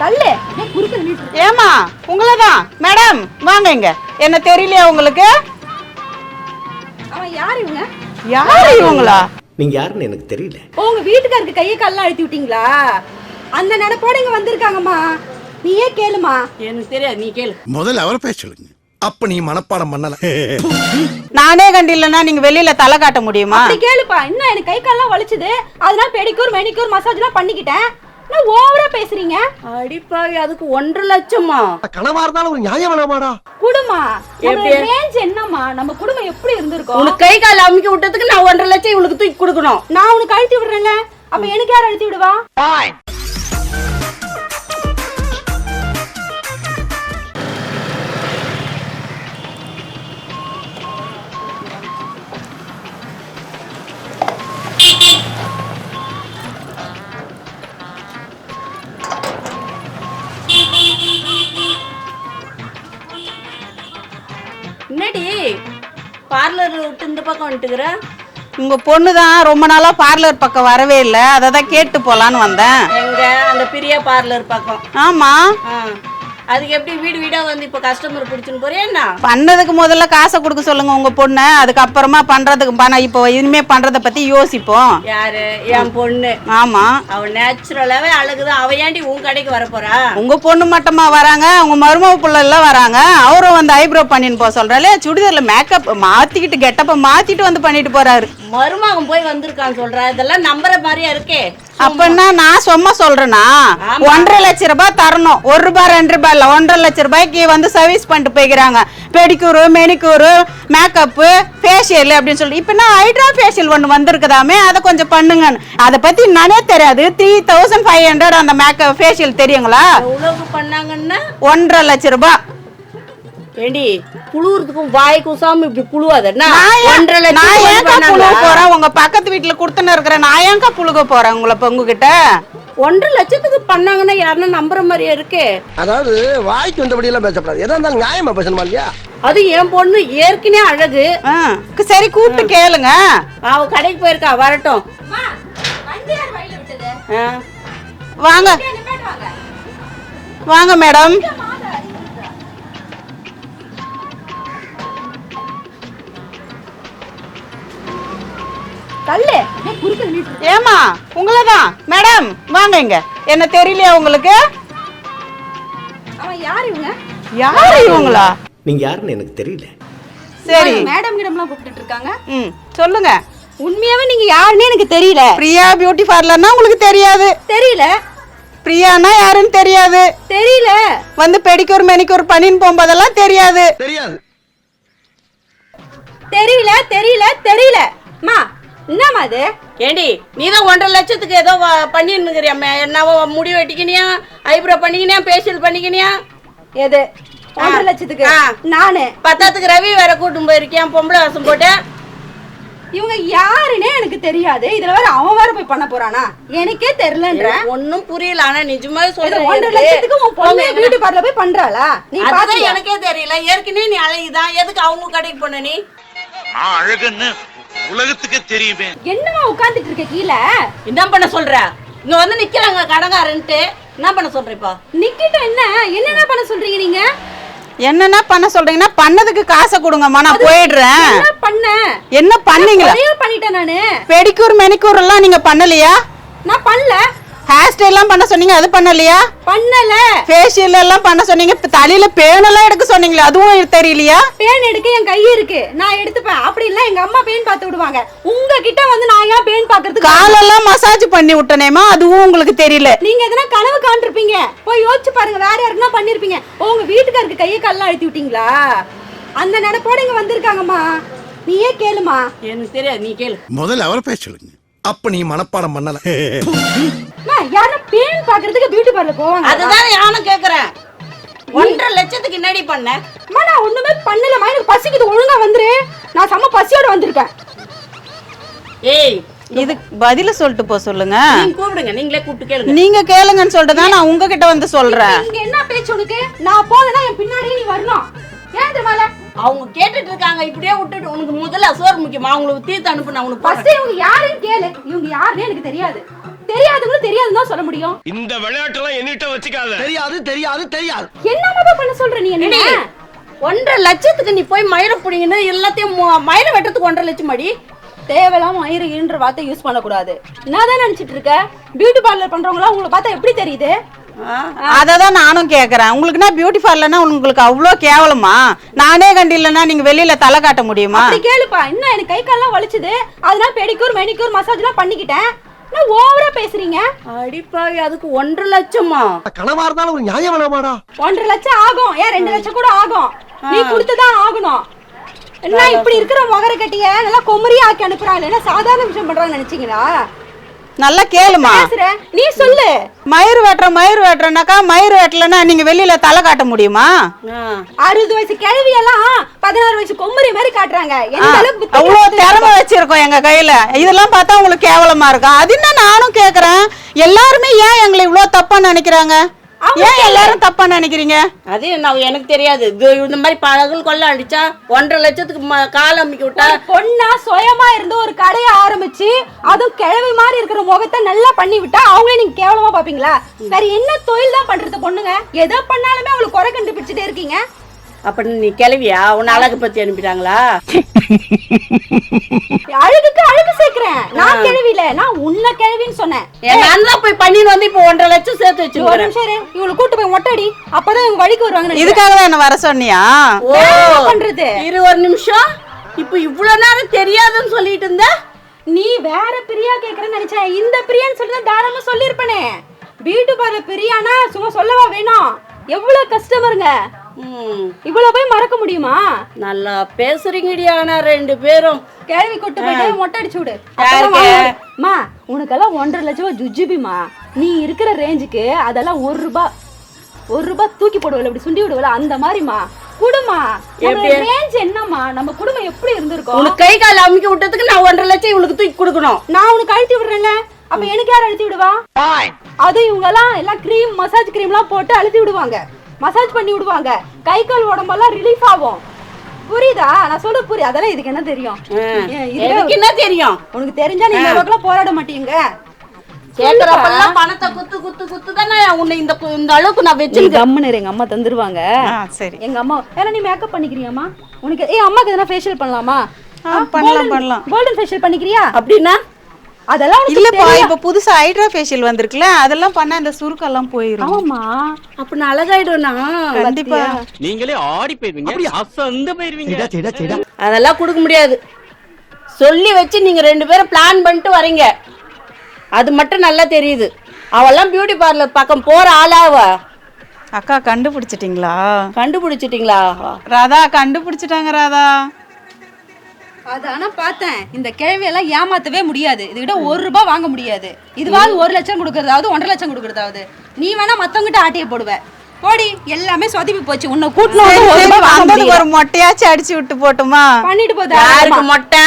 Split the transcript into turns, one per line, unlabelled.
தள்ளு?
ஏமா உங்களை தான் மேடம் வாங்க இங்க. என்ன தெரியலையா உங்களுக்கு?
அவன் யார் இவங்க?
யாரு இவங்களா?
நீங்க யாருன்னு எனக்கு தெரியல.
உங்க வீட்டுக்காருக்கு கையை கால்லாம் அழுத்தி விட்டீங்களா? அந்த நினைப்போட இங்க வந்திருக்காங்கம்மா. நீயே கேளுமா.
எனக்கு தெரியாது நீ கேளு.
முதல்ல அவரை பேச சொல்லுங்க. அப்ப நீ மனப்பாடம் பண்ணல.
நானே கண்டிலன்னா நீங்க வெளியில தலை காட்ட முடியுமா?
அப்படி கேளுப்பா. இன்னும் எனக்கு கை கால்லாம் வலிச்சுது. அதனால பெடிக்கூர் மெனிக்கூர் மசாஜ் எல்லாம் பண்ணிக்கிட்டேன். நான் ஓவரா பேசுறீங்க?
அடிப்பாவி அதுக்கு ஒன்றரை லட்சமா?
கனவா இருந்தாலும் ஒரு நியாயம் வேணாமாடா.
குடுமா.
எப்படி?
ரேஞ்ச் என்னம்மா? நம்ம குடும்பம் எப்படி இருந்திருக்கும்?
உனக்கு கை கால் அமுக்கி விட்டதுக்கு நான் ஒன்றரை லட்சம் இவளுக்கு தூக்கி கொடுக்கணும்.
நான் உனக்கு அழுத்தி விடுறேன்ல அப்ப எனக்கு யார் அழுத்தி விடுவா?
என்னடி? பார்லர் விட்டு இந்த பக்கம் வந்துட்டுக்கிற?
உங்க பொண்ணு தான் ரொம்ப நாளா பார்லர் பக்கம் வரவே இல்லை. அதை தான் கேட்டு போலான்னு வந்தேன்.
எங்க? அந்த பிரியா பார்லர் பக்கம்.
ஆமா.
ஆ. அதுக்கு எப்படி வீடு வீடா வந்து இப்ப கஸ்டமர் பிடிச்சுன்னு போறியா என்ன?
பண்ணதுக்கு முதல்ல காசை கொடுக்க சொல்லுங்க உங்க பொண்ணை. அதுக்கப்புறமா பண்றதுக்கு பணம் இப்போ இனிமே பண்றத பத்தி யோசிப்போம்.
யாரு? என் பொண்ணு.
ஆமா.
அவ நேச்சுரலாவே அழகுதான் அவ ஏன்டி உன் கடைக்கு வர போறா?
உங்க பொண்ணு மட்டுமா வராங்க? உங்க மருமக புள்ள எல்லாம் வராங்க? அவரும் வந்து ஐப்ரோ பண்ணின்னு போக சொல்றாரு சுடிதார்ல மேக்கப் மாத்திக்கிட்டு கெட்டப்ப மாத்திட்டு வந்து பண்ணிட்டு போறாரு.
மருமகன் போய் வந்திருக்கான்னு சொல்றா. இதெல்லாம் நம்புற மாதிரியா இருக்கே.
அப்பன்னா நான் சும்மா சொல்றேனா?
ஆமா.
ஒன்றரை லட்ச ரூபாய் தரணும். ஒரு ரூபாய் ரெண்டு ரூபாய் இல்ல. ஒன்றரை லட்ச ரூபாய்க்கு வந்து சர்வீஸ் பண்ணிட்டு போய்க்கிறாங்க. பெடிக்கூரு மெனிக்கூரு மேக்கப்பு ஃபேஷியல் அப்படின்னு சொல்லி இப்போ நான் ஹைட்ரா ஃபேஷியல் ஒன்று வந்திருக்குதாமே அதை கொஞ்சம் பண்ணுங்கன்னு. அதை பத்தி நானே தெரியாது. த்ரீ தௌசண்ட் ஃபைவ் ஹண்ட்ரட் அந்த மேக்கப் ஃபேஷியல் தெரியுங்களா?
பண்ணாங்கன்னா?
ஒன்றரை லட்ச ரூபாய்.
ஏண்டி புழுவுறதுக்கும் வாய் கூசாம இப்படி புழுவாத?
நான் ஏன்க்கா? புழுக போறேன்? உங்க பக்கத்து வீட்டுல கொடுத்துன்னு இருக்கிறேன் நான் ஏன்க்கா புழுக போறேன் உங்களை இப்ப உங்ககிட்ட?
ஒன்றரை லட்சத்துக்கு பண்ணாங்கன்னா யாருன்னா நம்புற மாதிரியா இருக்கு.
அதாவது வாய்க்கு வந்தபடி எல்லாம் பேசக்கூடாது எதா இருந்தாலும் நியாயமா பேசணுமா இல்லையா?
அது என் பொண்ணு ஏற்கனவே அழகு.
ஆ, சரி கூப்பிட்டு கேளுங்க.
அவ கடைக்கு போயிருக்கா வரட்டும்.
வாங்க. வாங்க. மேடம்.
தள்ளு?
ஏமா உங்களை தான் மேடம் வாங்க இங்க. என்ன தெரியலையா உங்களுக்கு?
அவன் யார் இவங்க?
யாரு இவங்களா?
நீங்க யாருன்னு எனக்கு தெரியல.
சரி.
மேடம் கிடம்லாம் கூப்பிட்டு இருக்காங்க.
ம் சொல்லுங்க.
உண்மையாவே நீங்க யாருன்னு எனக்கு தெரியல.
பிரியா பியூட்டி பார்லர்னா உங்களுக்கு தெரியாது.
தெரியல.
பிரியானா யாருன்னு தெரியாது.
தெரியல.
வந்து பெடிக்கூர் மெனிக்கூர் பண்ணின்னு போகும்போதெல்லாம் தெரியாது.
தெரியாது.
தெரியல தெரியல தெரியல. மா என்னம்மா அது
ஏண்டி நீ தான் ஒன்றரை லட்சத்துக்கு ஏதோ வ- பண்ணிருந்துக்கிறியாமே என்னவோ முடி வெட்டிக்கினியா? ஐப்ரோ பண்ணிக்கினியா? ஃபேஷியல் பண்ணிக்கினியா?
எது? ஒன்றரை லட்சத்துக்கு. நானு?
பத்தாத்துக்கு ரவி வேற கூட்டும் போயிருக்கியான் பொம்பளை வாசம் போட்டு.
இவங்க யாருன்னே எனக்கு தெரியாது. இதுல வேற அவன் வேற போய் பண்ண போறானா? எனக்கே தெரியலன்ற.
ஒன்னும் புரியல. ஆனா நிஜமாவே சொல்றேன்
ஒன்றரை
எனக்கு.
லட்சத்துக்கு உன் பொண்ணு பியூட்டி பார்லர் போய் பண்றாளா? நீ பாத்தியா?
எனக்கே தெரியல. ஏற்கனவே நீ அழகுதான். எதுக்கு அவங்க கடைக்கு போன நீ?
அழகுன்னு உலகத்துக்கே தெரியுமே.
என்னமா உட்கார்ந்துட்டு இருக்க கீழே?
என்ன பண்ண சொல்ற. இங்க வந்து நிக்கிறாங்க கடங்காரன்ட்டு. என்ன பண்ண சொல்ற இப்போ.
நிக்கிட்ட என்ன? என்னென்ன பண்ண சொல்றீங்க நீங்க?
என்னன்னா பண்ண சொல்றீங்கன்னா பண்ணதுக்கு காசை கொடுங்கம்மா நான் போயிடுறேன்.
என்ன பண்ண?
என்ன பண்ணீங்களா?
பண்ணிட்டேன் நானு.
பெடிக்கூர் மெனிக்கூர் எல்லாம் நீங்க பண்ணலையா?
நான் பண்ணல.
ஹேர் ஸ்டைல் எல்லாம் பண்ண சொன்னீங்க அது பண்ணலையா?
பண்ணல.
ஃபேஷியல் எல்லாம் பண்ண சொன்னீங்க இப்ப தலையில பேனெல்லாம் எடுக்க சொன்னீங்களே அதுவும் தெரியலையா?
பேன் எடுக்க என் கை இருக்கு. நான் எடுத்துப்பேன். அப்படி இல்ல எங்க அம்மா பேன் பார்த்து விடுவாங்க. உங்ககிட்ட வந்து நான் ஏன் பேன் பாக்குறதுக்கு
காலெல்லாம் மசாஜ் பண்ணி விட்டனேமா அதுவும் உங்களுக்கு தெரியல.
நீங்க எதனா கனவு காண்டிருப்பீங்க போய் யோசிச்சு பாருங்க வேற யாருன்னா பண்ணிருப்பீங்க. உங்க வீட்டுக்காருக்கு கையை கால்லாம் அழுத்தி விட்டீங்களா? அந்த நினைப்போட இங்க வந்திருக்காங்கம்மா. நீயே கேளுமா.
எனக்கு தெரியாது நீ கேளு.
முதல்ல அவரை பேச சொல்லுங்க. அப்ப நீ மனப்பாடம் பண்ணல.
யாரும் பேன் பாக்குறதுக்கு பியூட்டி பார்லர் போவாங்க.
அதுதான் நானும் கேக்குறேன். ஒன்றரை லட்சத்துக்கு என்னடி பண்ண?
அம்மா நான் ஒண்ணுமே பண்ணலம்மா. எனக்கு பசிக்குது ஒழுங்கா வந்துரு. நான் செம்ம பசியோட வந்திருக்கேன்.
ஏய்
இது பதில சொல்லிட்டு போ சொல்லுங்க.
நீங்க கூப்பிடுங்க நீங்களே கூப்பிட்டு கேளுங்க.
நீங்க கேளுங்கன்னு சொல்லிட்டு தான் நான் உங்ககிட்ட வந்து சொல்றேன்.
இங்க என்ன பேச்சு உனக்கு? நான் போனேன்னா என் பின்னாடியே நீ வரணும். ஏன் தெரியுமால
அவங்க கேட்டுட்டு இருக்காங்க இப்படியே விட்டுட்டு உனக்கு முதல்ல சோறு முக்கியமா? அவங்களுக்கு தீர்த்து அனுப்புன உனக்கு
ஃபர்ஸ்ட் இவங்க யாருன்னு கேளு. இவங்க யாருன்னு எனக்கு தெரியாது. தெரியாதவங்களும் தெரியாதுன்னு தான் சொல்ல முடியும்.
இந்த விளையாட்டெல்லாம் என்னிட்ட வச்சுக்காத.
தெரியாது தெரியாது தெரியாது.
என்னமா பண்ண சொல்ற நீ என்ன?
ஒன்றரை லட்சத்துக்கு நீ போய் மயிரை பிடிங்கன்னு எல்லாத்தையும் மு- மயிரை வெட்டுறதுக்கு ஒன்றரை லட்சம் அடி
தேவையில்லாம மயிறுன்ற வார்த்தை யூஸ் பண்ணக்கூடாது. என்னதான் நினைச்சிட்டு இருக்க? பியூட்டி பார்லர் பண்றவங்களாம் உங்களை பார்த்தா எப்படி தெரியுது?
அதை தான் நானும் கேட்குறேன் உங்களுக்குன்னா பியூட்டி பார்லர்னா உங்களுக்கு அவ்வளோ கேவலமா? நானே கண்டில்லன்னா நீங்கள் வெளியில் தலை காட்ட முடியுமா?
அப்படி கேளுப்பா. இன்னும் எனக்கு கை கால்லாம் வலிச்சுது. அதனால பெடிக்கூர் மெனிக்கூர் மசாஜ்லாம் பண்ணிக்கிட்டேன். என்ன ஓவரா பேசுறீங்க?
அடிப்பாவி அதுக்கு ஒன்றரை லட்சமா?
கனவா இருந்தாலும் ஒரு நியாயம் வேணாமாடா.
ஒன்றரை லட்சம் ஆகும். ஏன் ரெண்டு லட்சம் கூட ஆகும்? நீ கொடுத்துதான் ஆகணும். என்ன இப்படி இருக்கிற முகர கட்டிய நல்லா கொமரியா ஆக்கி அனுப்புறாங்க என்ன சாதாரண விஷயம் பண்றான்னு நினைச்சீங்களா?
நல்லா கேளுமா.
நீ சொல்லு.
மயிர் வெட்டுற மயிர் வெட்டுறனாக்கா மயிர் வெட்டலைன்னா நீங்கள் வெளியில் தலை காட்ட முடியுமா.
அறுபது வயசு கிழவி எல்லாம் பதினாறு வயசு கொம்மரி மாதிரி காட்டுறாங்க. எந்த அளவுக்கு புத்தி
அவ்வளோ
இருக்குது
திறமை வச்சிருக்கோம் எங்க கையில. இதெல்லாம் பார்த்தா உங்களுக்கு கேவலமா இருக்கும் அது என்ன நானும் கேக்குறேன். எல்லாருமே ஏன் எங்களை இவ்வளோ தப்பா நினைக்கிறாங்க? ஏன் எல்லாரும் தப்பா நினைக்கிறீங்க?
அது நான் எனக்கு தெரியாது. இந்த மாதிரி பழகுல் கொள்ள அடிச்சா ஒன்றரை லட்சத்துக்கு கால் அமுக்கி விட்டா?
பொண்ணா சுயமா இருந்து ஒரு கடையை ஆரம்பிச்சு அதுவும் கிழவி மாதிரி இருக்கிற முகத்தை நல்லா பண்ணி விட்டா அவங்களே நீங்க கேவலமா பாப்பீங்களா வேற என்ன தொழில் தான் பண்றது பொண்ணுங்க? எதை பண்ணாலுமே அவங்களுக்கு குறை கண்டுபிடிச்சிட்டே இருக்கீங்க.
அப்ப நீ கிளவியா? உன்னை அழகு பத்தி அனுப்பிட்டாங்களா?
அழுகுக்கு அழுகு சேர்க்கிறேன். நான் கிழவில நான் உன்ன கிழவின்னு சொன்னேன்.
தான் போய் பண்ணின்னு வந்து இப்போ ஒன்றரை லட்சம் சேர்த்து
நீ ஒரு நிமிஷம் இவங்களை கூட்டு போய் மொட்டை அடி அப்பதான் இவங்க வழிக்கு வருவாங்க.
இதுக்காக தான் என்ன வர சொன்னியா?
ஓ
பண்றது?
இரு ஒரு நிமிஷம். இப்போ இவ்வளவு நேரம் தெரியாதுன்னு சொல்லிட்டு இருந்த?
நீ வேற பிரியா கேக்குறேன்னு நினைச்சேன். இந்த பிரியான்னு சொல்லி தான் தாராளமா சொல்லியிருப்பனே. பியூட்டி பார்லர் பிரியானா சும்மா சொல்லவா வேணும். எவ்வளவு கஸ்டமருங்க இவ்வளவு போய் மறக்க முடியுமா?
நல்லா பேசுறீங்கடி ஆனா ரெண்டு பேரும்.
கேள்வி கொட்டு போயிட்டு மொட்டை அடிச்சு விடு? மா உனக்கெல்லாம் ஒன்றரை லட்சம் ரூபாய் ஜுஜுபிமா. நீ இருக்கிற ரேஞ்சுக்கு அதெல்லாம் ஒரு ரூபாய் ஒரு ரூபாய் தூக்கி போடுவல இப்படி சுண்டி விடுவல அந்த மாதிரிமா குடுமா? ரேஞ்ச் என்னம்மா? நம்ம குடும்பம் எப்படி இருந்திருக்கும்?
உனக்கு கை கால் அமுக்கி விட்டதுக்கு நான் ஒன்றரை லட்சம் இவளுக்கு தூக்கி கொடுக்கணும்.
நான் உனக்கு அழுத்தி விடுறேன்ல. அப்ப எனக்கு யார் அழுத்தி விடுவா? அது இவங்க எல்லாம் எல்லாம் கிரீம் மசாஜ் கிரீம் எல்லாம் போட்டு அழுத்தி விடுவாங்க. மசாஜ் பண்ணி விடுவாங்க. கை கால் உடம்பெல்லாம் ரிலீஃப் ஆகும். புரியுதா? நான் சொல்ல புரியுது அதெல்லாம் இதுக்கு என்ன தெரியும்?
எனக்கு என்ன தெரியும்?
உனக்கு தெரிஞ்சா நீ இந்த போராட மாட்டீங்க.
கேக்குறப்பெல்லாம் பணத்தை குத்து குத்து குத்து தானே உன்னை இந்த இந்த அளவுக்கு நான் வச்சிருக்கேன்.
கம்முன்னு எங்க அம்மா தந்துருவாங்க.
சரி.
எங்க அம்மா ஏன்னா நீ மேக்கப் பண்ணிக்கிறியாமா உனக்கு ஏய் அம்மாக்கு எதனா ஃபேஷியல் பண்ணலாமா?
பண்ணலாம், பண்ணலாம்.
கோல்டன் ஃபேஷியல் பண்ணிக்கிறியா?
அப்படின்னா?
அதெல்லாம்
இல்லப்பா. இப்ப புதுசா ஹைட்ரா ஃபேஷியல் வந்திருக்குல்ல அதெல்லாம் பண்ணா இந்த சுருக்கெல்லாம் போயிரும்.
ஆமா
அப்ப நான் அழகாயிடுவேனா?
கண்டிப்பா.
நீங்களே ஆடி போயிருவீங்க. அசந்து போயிருவீங்க.
அதெல்லாம் கொடுக்க முடியாது. சொல்லி வச்சு நீங்க ரெண்டு பேரும் பிளான் பண்ணிட்டு வரீங்க. அது மட்டும் நல்லா தெரியுது. அவெல்லாம் பியூட்டி பார்லர் பக்கம் போற ஆளாவ?
அக்கா கண்டுபிடிச்சிட்டீங்களா?
கண்டுபிடிச்சிட்டீங்களா?
ராதா கண்டுபிடிச்சிட்டாங்க ராதா.
அது ஆனா பார்த்தேன். இந்த கிழவியெல்லாம் ஏமாத்தவே முடியாது. இதுகிட்ட ஒரு ரூபாய் வாங்க முடியாது. இதுவாவது ஒரு லட்சம் கொடுக்கறதாவது ஒன்றரை லட்சம் கொடுக்கறதாவது. நீ வேணா மத்தவங்கிட்ட ஆட்டிய போடுவ. போடி எல்லாமே சொதப்பி போச்சு. உன்னை கூட்டணும் ஒரு
மொட்டையாச்சும் அடிச்சு விட்டு போட்டுமா?
பண்ணிட்டு போதா
யாருக்கு மொட்டை?